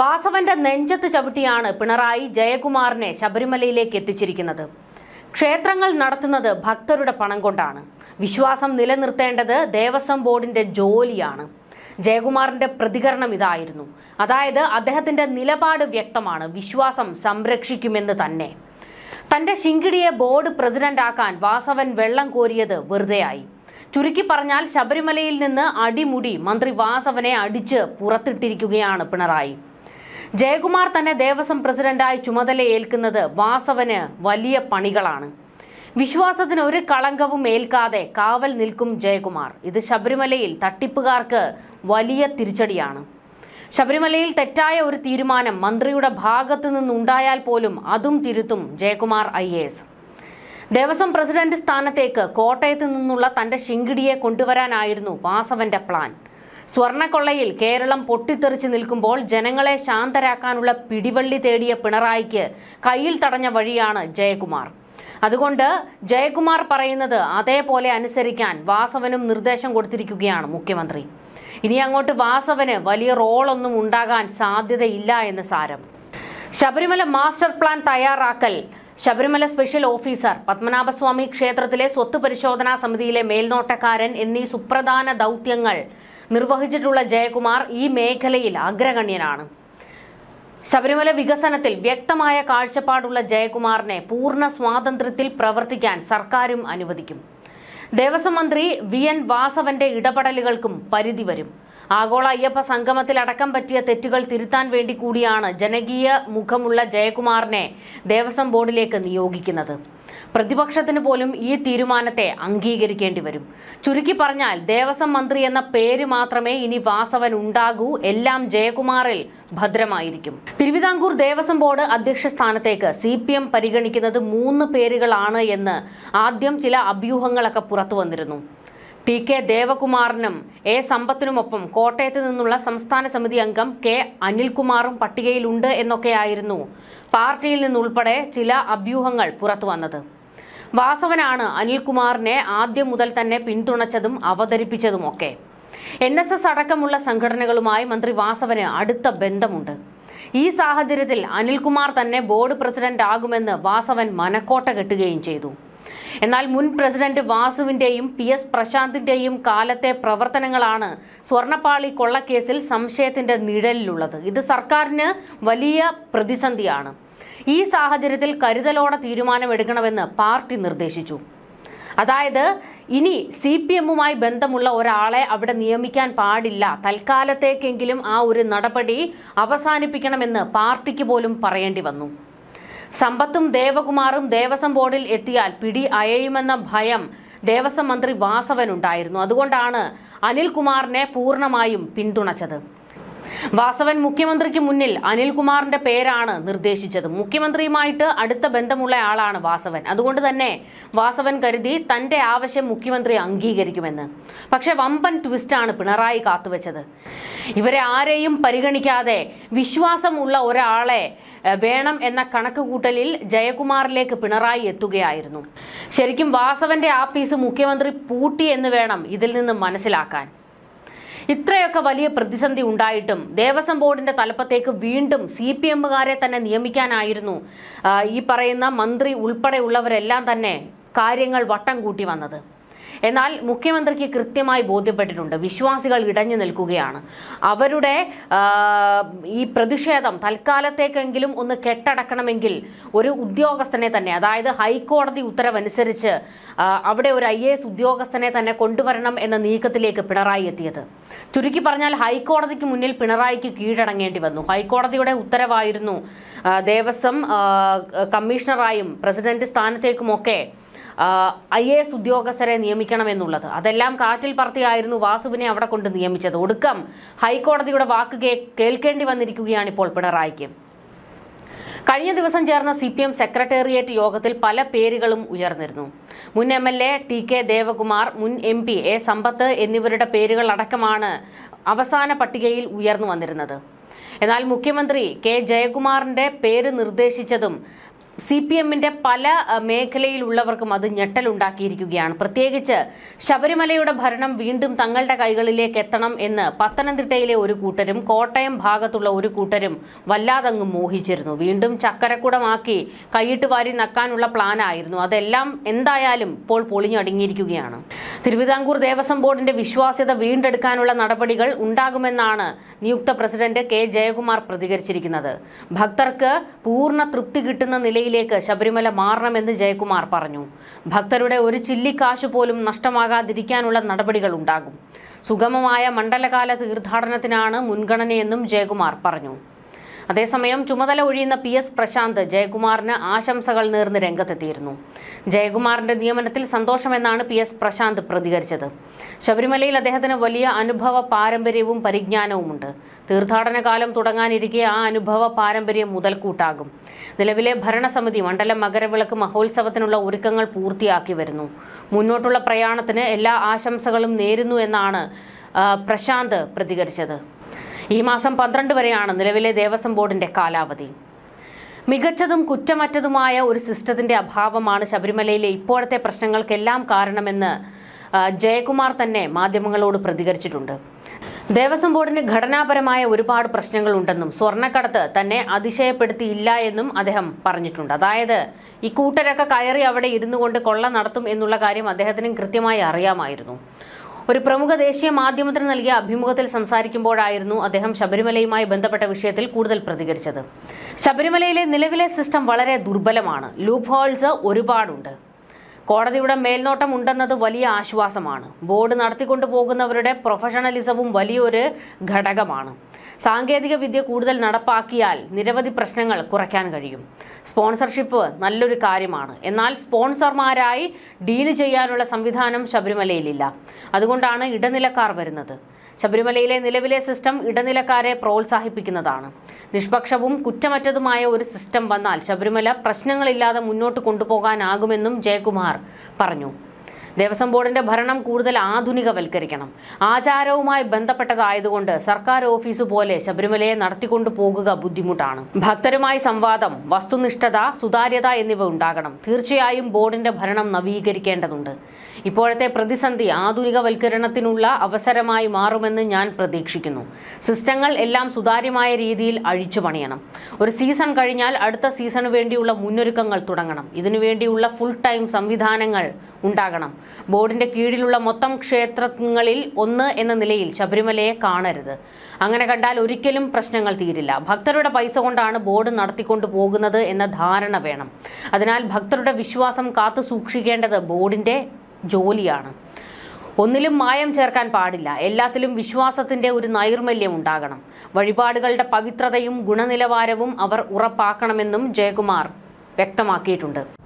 വാസവന്റെ നെഞ്ചത്ത് ചവിട്ടിയാണ് പിണറായി ജയകുമാറിനെ ശബരിമലയിലേക്ക് എത്തിച്ചിരിക്കുന്നത്. ക്ഷേത്രങ്ങൾ നടത്തുന്നത് ഭക്തരുടെ പണം കൊണ്ടാണ്. വിശ്വാസം നിലനിർത്തേണ്ടത് ദേവസ്വം ബോർഡിന്റെ ജോലിയാണ്. ജയകുമാറിന്റെ പ്രതികരണം ഇതായിരുന്നു. അതായത് അദ്ദേഹത്തിന്റെ നിലപാട് വ്യക്തമാണ്. വിശ്വാസം സംരക്ഷിക്കുമെന്ന് തന്നെ. തന്റെ ശിങ്കിടിയെ ബോർഡ് പ്രസിഡന്റാക്കാൻ വാസവൻ വെള്ളം കോരിയത് വെറുതെയായി. ചുരുക്കി പറഞ്ഞാൽ ശബരിമലയിൽ നിന്ന് അടിമുടി മന്ത്രി വാസവനെ അടിച്ച് പുറത്തിട്ടിരിക്കുകയാണ് പിണറായി. ജയകുമാർ തന്നെ ദേവസ്വം പ്രസിഡന്റായി ചുമതലയേൽക്കുന്നത് വാസവന് വലിയ പണികളാണ്. വിശ്വാസത്തിന് ഒരു കളങ്കവും ഏൽക്കാതെ കാവൽ നിൽക്കും ജയകുമാർ. ഇത് ശബരിമലയിൽ തട്ടിപ്പുകാർക്ക് വലിയ തിരിച്ചടിയാണ്. ശബരിമലയിൽ തെറ്റായ ഒരു തീരുമാനം മന്ത്രിയുടെ ഭാഗത്തു നിന്നുണ്ടായാൽ പോലും അതും തിരുത്തും ജയകുമാർ ഐ ദേവസ്വം പ്രസിഡന്റ് സ്ഥാനത്തേക്ക് കോട്ടയത്ത് നിന്നുള്ള തന്റെ ശിങ്കിടിയെ കൊണ്ടുവരാനായിരുന്നു വാസവന്റെ പ്ലാൻ. സ്വർണക്കൊള്ളയിൽ കേരളം പൊട്ടിത്തെറിച്ച് നിൽക്കുമ്പോൾ ജനങ്ങളെ ശാന്തരാക്കാനുള്ള പിടിവള്ളി തേടിയ പിണറായിക്ക് കയ്യിൽ തടഞ്ഞ വഴിയാണ് ജയകുമാർ. അതുകൊണ്ട് ജയകുമാർ പറയുന്നത് അതേപോലെ അനുസരിക്കാൻ വാസവനും നിർദ്ദേശം കൊടുത്തിരിക്കുകയാണ് മുഖ്യമന്ത്രി. ഇനി അങ്ങോട്ട് വാസവന് വലിയ റോളൊന്നും ഉണ്ടാകാൻ സാധ്യതയില്ല എന്ന് സാരം. ശബരിമല മാസ്റ്റർ പ്ലാൻ തയ്യാറാക്കൽ. ശബരിമല സ്പെഷ്യൽ ഓഫീസർ പത്മനാഭസ്വാമി ക്ഷേത്രത്തിലെ സ്വത്ത് പരിശോധനാ സമിതിയിലെ മേൽനോട്ടക്കാരൻ എന്നീ സുപ്രധാന ദൗത്യങ്ങൾ നിർവഹിച്ചിട്ടുള്ള ജയകുമാർ ഈ മേഖലയിൽ അഗ്രഗണ്യനാണ്. ശബരിമല വികസനത്തിൽ വ്യക്തമായ കാഴ്ചപ്പാടുള്ള ജയകുമാറിനെ പൂർണ സ്വാതന്ത്ര്യത്തിൽ പ്രവർത്തിക്കാൻ സർക്കാരും അനുവദിക്കും. ദേവസ്വം മന്ത്രി വി എൻ വാസവന്റെ ഇടപെടലുകൾക്കും പരിധി വരും. ആഗോള അയ്യപ്പ സംഗമത്തിൽ അടക്കം പറ്റിയ തെറ്റുകൾ തിരുത്താൻ വേണ്ടി കൂടിയാണ് ജനകീയ മുഖമുള്ള ജയകുമാറിനെ ദേവസ്വം ബോർഡിലേക്ക് നിയോഗിക്കുന്നത്. പ്രതിപക്ഷത്തിന് പോലും ഈ തീരുമാനത്തെ അംഗീകരിക്കേണ്ടി വരും. ചുരുക്കി പറഞ്ഞാൽ ദേവസ്വം മന്ത്രി എന്ന പേര് മാത്രമേ ഇനി വാസവൻ ഉണ്ടാകൂ. എല്ലാം ജയകുമാറിൽ ഭദ്രമായിരിക്കും. തിരുവിതാംകൂർ ദേവസ്വം ബോർഡ് അധ്യക്ഷ സ്ഥാനത്തേക്ക് സി പി എം പരിഗണിക്കുന്നത് മൂന്ന് പേരുകളാണ് എന്ന് ആദ്യം ചില അഭ്യൂഹങ്ങളൊക്കെ പുറത്തു വന്നിരുന്നു. ടി കെ ദേവകുമാറിനും എ സമ്പത്തിനുമൊപ്പം കോട്ടയത്ത് നിന്നുള്ള സംസ്ഥാന സമിതി അംഗം കെ അനിൽകുമാറും പട്ടികയിലുണ്ട് എന്നൊക്കെയായിരുന്നു പാർട്ടിയിൽ നിന്നുൾപ്പെടെ ചില അഭ്യൂഹങ്ങൾ പുറത്തുവന്നത് വാസവനാണ് അനിൽകുമാറിനെ ആദ്യം മുതൽ തന്നെ പിന്തുണച്ചതും അവതരിപ്പിച്ചതുമൊക്കെ. എൻ എസ് എസ് അടക്കമുള്ള സംഘടനകളുമായി മന്ത്രി വാസവന് അടുത്ത ബന്ധമുണ്ട്. ഈ സാഹചര്യത്തിൽ അനിൽകുമാർ തന്നെ ബോർഡ് പ്രസിഡന്റ് ആകുമെന്ന് വാസവൻ മനക്കോട്ട കെട്ടുകയും ചെയ്തു. എന്നാൽ മുൻ പ്രസിഡന്റ് വാസുവിന്റെയും പി എസ് പ്രശാന്തിന്റെയും കാലത്തെ പ്രവർത്തനങ്ങളാണ് സ്വർണപ്പാളി കൊള്ളക്കേസിൽ സംശയത്തിന്റെ നിഴലിലുള്ളത്. ഇത് സർക്കാരിന് വലിയ പ്രതിസന്ധിയാണ്. ഈ സാഹചര്യത്തിൽ കരുതലോടെ തീരുമാനമെടുക്കണമെന്ന് പാർട്ടി നിർദ്ദേശിച്ചു. അതായത് ഇനി സി പി എമ്മുമായി ബന്ധമുള്ള ഒരാളെ അവിടെ നിയമിക്കാൻ പാടില്ല. തൽക്കാലത്തേക്കെങ്കിലും ആ ഒരു നടപടി അവസാനിപ്പിക്കണമെന്ന് പാർട്ടിക്ക് പോലും പറയേണ്ടി വന്നു. സമ്പത്തും ദേവകുമാറും ദേവസ്വം ബോർഡിൽ എത്തിയാൽ പിടി അയയുമെന്ന ഭയം ദേവസ്വം മന്ത്രി വാസവനുണ്ടായിരുന്നു. അതുകൊണ്ടാണ് അനിൽകുമാറിനെ പൂർണമായും പിന്തുണച്ചത്. വാസവൻ മുഖ്യമന്ത്രിക്ക് മുന്നിൽ അനിൽകുമാറിന്റെ പേരാണ് നിർദ്ദേശിച്ചത്. മുഖ്യമന്ത്രിയുമായിട്ട് അടുത്ത ബന്ധമുള്ള ആളാണ് വാസവൻ. അതുകൊണ്ട് തന്നെ വാസവൻ കരുതി തന്റെ ആവശ്യം മുഖ്യമന്ത്രി അംഗീകരിക്കുമെന്ന്. പക്ഷെ വമ്പൻ ട്വിസ്റ്റാണ് പിണറായി കാത്തുവെച്ചത്. ഇവരെ ആരെയും പരിഗണിക്കാതെ വിശ്വാസമുള്ള ഒരാളെ വേണം എന്ന കണക്ക് കൂട്ടലിൽ ജയകുമാറിലേക്ക് പിണറായി എത്തുകയായിരുന്നു. ശരിക്കും വാസവന്റെ ആപ്പീസ് മുഖ്യമന്ത്രി പൂട്ടി എന്ന് വേണം ഇതിൽ നിന്ന് മനസ്സിലാക്കാൻ. ഇത്രയൊക്കെ വലിയ പ്രതിസന്ധി ഉണ്ടായിട്ടും ദേവസ്വം ബോർഡിന്റെ തലപ്പത്തേക്ക് വീണ്ടും സി പി എമ്മുകാരെ തന്നെ നിയമിക്കാനായിരുന്നു ഈ പറയുന്ന മന്ത്രി ഉൾപ്പെടെയുള്ളവരെല്ലാം തന്നെ കാര്യങ്ങൾ വട്ടം കൂട്ടി വന്നത്. എന്നാൽ മുഖ്യമന്ത്രിക്ക് കൃത്യമായി ബോധ്യപ്പെട്ടിട്ടുണ്ട്. വിശ്വാസികൾ ഇടഞ്ഞു നിൽക്കുകയാണ്. അവരുടെ ഈ പ്രതിഷേധം തൽക്കാലത്തേക്കെങ്കിലും ഒന്ന് കെട്ടടക്കണമെങ്കിൽ ഒരു ഉദ്യോഗസ്ഥനെ തന്നെ അതായത് ഹൈക്കോടതി ഉത്തരവനുസരിച്ച് അവിടെ ഒരു ഐ ഉദ്യോഗസ്ഥനെ തന്നെ കൊണ്ടുവരണം എന്ന നീക്കത്തിലേക്ക് പിണറായി എത്തിയത്. ചുരുക്കി പറഞ്ഞാൽ ഹൈക്കോടതിക്ക് മുന്നിൽ പിണറായിക്ക് കീഴടങ്ങേണ്ടി വന്നു. ഹൈക്കോടതിയുടെ ഉത്തരവായിരുന്നു ദേവസ്വം കമ്മീഷണറായും പ്രസിഡന്റ് സ്ഥാനത്തേക്കുമൊക്കെ ഐ എ എസ് ഉദ്യോഗസ്ഥരെ നിയമിക്കണമെന്നുള്ളത്. അതെല്ലാം കാറ്റിൽ പറത്തിയായിരുന്നു വാസുവിനെ അവിടെ കൊണ്ട് നിയമിച്ചത്. ഒടുക്കം ഹൈക്കോടതിയുടെ വാക്ക് കേൾക്കേണ്ടി വന്നിരിക്കുകയാണ് ഇപ്പോൾ പിണറായിക്ക്. കഴിഞ്ഞ ദിവസം ചേർന്ന സി പി എം സെക്രട്ടേറിയറ്റ് യോഗത്തിൽ പല പേരുകളും ഉയർന്നിരുന്നു. മുൻ M L A T K Devakumar മുൻ എം പി എ സമ്പത്ത് എന്നിവരുടെ പേരുകൾ അടക്കമാണ് അവസാന പട്ടികയിൽ ഉയർന്നു വന്നിരുന്നത്. എന്നാൽ മുഖ്യമന്ത്രി കെ ജയകുമാറിന്റെ പേര് നിർദ്ദേശിച്ചതും സി പി എമ്മിന്റെ പല മേഖലയിലുള്ളവർക്കും അത് ഞെട്ടലുണ്ടാക്കിയിരിക്കുകയാണ്. പ്രത്യേകിച്ച് ശബരിമലയുടെ ഭരണം വീണ്ടും തങ്ങളുടെ കൈകളിലേക്ക് എത്തണം എന്ന് പത്തനംതിട്ടയിലെ ഒരു കൂട്ടരും കോട്ടയം ഭാഗത്തുള്ള ഒരു കൂട്ടരും വല്ലാതങ്ങ് മോഹിച്ചിരുന്നു. വീണ്ടും ചക്കരക്കുടമാക്കി കൈയിട്ട് വാരി നക്കാനുള്ള പ്ലാനായിരുന്നു അതെല്ലാം എന്തായാലും ഇപ്പോൾ പൊളിഞ്ഞടുങ്ങിയിരിക്കുകയാണ് തിരുവിതാംകൂർ ദേവസ്വം ബോർഡിന്റെ വിശ്വാസ്യത വീണ്ടെടുക്കാനുള്ള നടപടികൾ ഉണ്ടാകുമെന്നാണ് നിയുക്ത പ്രസിഡന്റ് കെ ജയകുമാർ പ്രതികരിച്ചിരിക്കുന്നത്. ഭക്തർക്ക് പൂർണ തൃപ്തി കിട്ടുന്ന നിലയിലേക്ക് ശബരിമല മാറണമെന്ന് ജയകുമാർ പറഞ്ഞു. ഭക്തരുടെ ഒരു ചില്ലിക്കാശ് പോലും നഷ്ടമാകാതിരിക്കാനുള്ള നടപടികൾ ഉണ്ടാകും. സുഗമമായ മണ്ഡലകാല തീർത്ഥാടനത്തിനാണ് മുൻഗണനയെന്നും ജയകുമാർ പറഞ്ഞു. അതേസമയം ചുമതല ഒഴിയുന്ന പി എസ് പ്രശാന്ത് ജയകുമാറിന് ആശംസകൾ നേർന്ന് രംഗത്തെത്തിയിരുന്നു. ജയകുമാറിന്റെ നിയമനത്തിൽ സന്തോഷമെന്നാണ് പി എസ് പ്രശാന്ത് പ്രതികരിച്ചത്. ശബരിമലയിൽ അദ്ദേഹത്തിന് വലിയ അനുഭവ പാരമ്പര്യവും പരിജ്ഞാനവുമുണ്ട്. തീർത്ഥാടന കാലം തുടങ്ങാനിരിക്കെ ആ അനുഭവ പാരമ്പര്യം മുതൽക്കൂട്ടാകും. നിലവിലെ ഭരണസമിതി മണ്ഡലം മകരവിളക്ക് മഹോത്സവത്തിനുള്ള ഒരുക്കങ്ങൾ പൂർത്തിയാക്കി വരുന്നു. മുന്നോട്ടുള്ള പ്രയാണത്തിന് എല്ലാ ആശംസകളും നേരുന്നു എന്നാണ് പ്രശാന്ത് പ്രതികരിച്ചത്. ഈ മാസം പന്ത്രണ്ട് വരെയാണ് നിലവിലെ ദേവസ്വം ബോർഡിന്റെ കാലാവധി. മികച്ചതും കുറ്റമറ്റതുമായ ഒരു സിസ്റ്റത്തിന്റെ അഭാവമാണ് ശബരിമലയിലെ ഇപ്പോഴത്തെ പ്രശ്നങ്ങൾക്കെല്ലാം കാരണമെന്ന് ജയകുമാർ തന്നെ മാധ്യമങ്ങളോട് പ്രതികരിച്ചിട്ടുണ്ട്. ദേവസ്വം ബോർഡിന് ഘടനാപരമായ ഒരുപാട് പ്രശ്നങ്ങളുണ്ടെന്നും സ്വർണക്കടത്ത് തന്നെ അതിശയപ്പെടുത്തിയില്ല എന്നും അദ്ദേഹം പറഞ്ഞിട്ടുണ്ട്. അതായത് ഈ കൂട്ടരൊക്കെ കയറി അവിടെ ഇരുന്നു കൊണ്ട് കൊള്ള നടത്തും എന്നുള്ള കാര്യം അദ്ദേഹത്തിനും കൃത്യമായി അറിയാമായിരുന്നു. ഒരു പ്രമുഖ ദേശീയ മാധ്യമത്തിന് നൽകിയ അഭിമുഖത്തിൽ സംസാരിക്കുമ്പോഴായിരുന്നു അദ്ദേഹം ശബരിമലയുമായി ബന്ധപ്പെട്ട വിഷയത്തിൽ കൂടുതൽ പ്രതികരിച്ചത്. ശബരിമലയിലെ നിലവിലെ സിസ്റ്റം വളരെ ദുർബലമാണ്. ലൂപ്പ് ഹോൾസ് ഒരുപാടുണ്ട്. കോടതിയുടെ മേൽനോട്ടം ഉണ്ടെന്നത് വലിയ ആശ്വാസമാണ്. ബോർഡ് നടത്തിക്കൊണ്ടു പോകുന്നവരുടെ പ്രൊഫഷണലിസവും വലിയൊരു ഘടകമാണ്. സാങ്കേതിക വിദ്യ കൂടുതൽ നടപ്പാക്കിയാൽ നിരവധി പ്രശ്നങ്ങൾ കുറയ്ക്കാൻ കഴിയും. സ്പോൺസർഷിപ്പ് നല്ലൊരു കാര്യമാണ്. എന്നാൽ സ്പോൺസർമാരായി ഡീൽ ചെയ്യാനുള്ള സംവിധാനം ശബരിമലയിലില്ല. അതുകൊണ്ടാണ് ഇടനിലക്കാർ വരുന്നത്. ശബരിമലയിലെ നിലവിലെ സിസ്റ്റം ഇടനിലക്കാരെ പ്രോത്സാഹിപ്പിക്കുന്നതാണ്. നിഷ്പക്ഷവും കുറ്റമറ്റതുമായ ഒരു സിസ്റ്റം വന്നാൽ ശബരിമല പ്രശ്നങ്ങളില്ലാതെ മുന്നോട്ട് കൊണ്ടുപോകാനാകുമെന്നും ജയകുമാർ പറഞ്ഞു. ദേവസ്വം ബോർഡിന്റെ ഭരണം കൂടുതൽ ആധുനികവൽക്കരിക്കണം. ആചാരവുമായി ബന്ധപ്പെട്ടതായതുകൊണ്ട് സർക്കാർ ഓഫീസ് പോലെ ശബരിമലയെ നടത്തിക്കൊണ്ടു പോകുക ബുദ്ധിമുട്ടാണ്. ഭക്തരുമായി സംവാദം വസ്തുനിഷ്ഠത സുതാര്യത എന്നിവ ഉണ്ടാകണം. തീർച്ചയായും ബോർഡിന്റെ ഭരണം നവീകരിക്കേണ്ടതുണ്ട്. ഇപ്പോഴത്തെ പ്രതിസന്ധി ആധുനികവൽക്കരണത്തിനുള്ള അവസരമായി മാറുമെന്ന് ഞാൻ പ്രതീക്ഷിക്കുന്നു. സിസ്റ്റങ്ങൾ എല്ലാം സുതാര്യമായ രീതിയിൽ അഴിച്ചു പണിയണം. ഒരു സീസൺ കഴിഞ്ഞാൽ അടുത്ത സീസണു വേണ്ടിയുള്ള മുന്നൊരുക്കങ്ങൾ തുടങ്ങണം. ഇതിനുവേണ്ടിയുള്ള ഫുൾ ടൈം സംവിധാനങ്ങൾ ഉണ്ടാകണം. ബോർഡിന്റെ കീഴിലുള്ള മൊത്തം ക്ഷേത്രങ്ങളിൽ ഒന്ന് എന്ന നിലയിൽ ശബരിമലയെ കാണരുത്. അങ്ങനെ കണ്ടാൽ ഒരിക്കലും പ്രശ്നങ്ങൾ തീരില്ല. ഭക്തരുടെ പൈസ കൊണ്ടാണ് ബോർഡ് നടത്തിക്കൊണ്ടു പോകുന്നത് എന്ന ധാരണ വേണം. അതിനാൽ ഭക്തരുടെ വിശ്വാസം കാത്തു സൂക്ഷിക്കേണ്ടത് ബോർഡിന്റെ ജോലിയാണ്. ഒന്നിലും മായം ചേർക്കാൻ പാടില്ല. എല്ലാത്തിലും വിശ്വാസത്തിന്റെ ഒരു നൈർമല്യം ഉണ്ടാകണം. വഴിപാടുകളുടെ പവിത്രതയും ഗുണനിലവാരവും അവർ ഉറപ്പാക്കണമെന്നും ജയകുമാർ വ്യക്തമാക്കിയിട്ടുണ്ട്.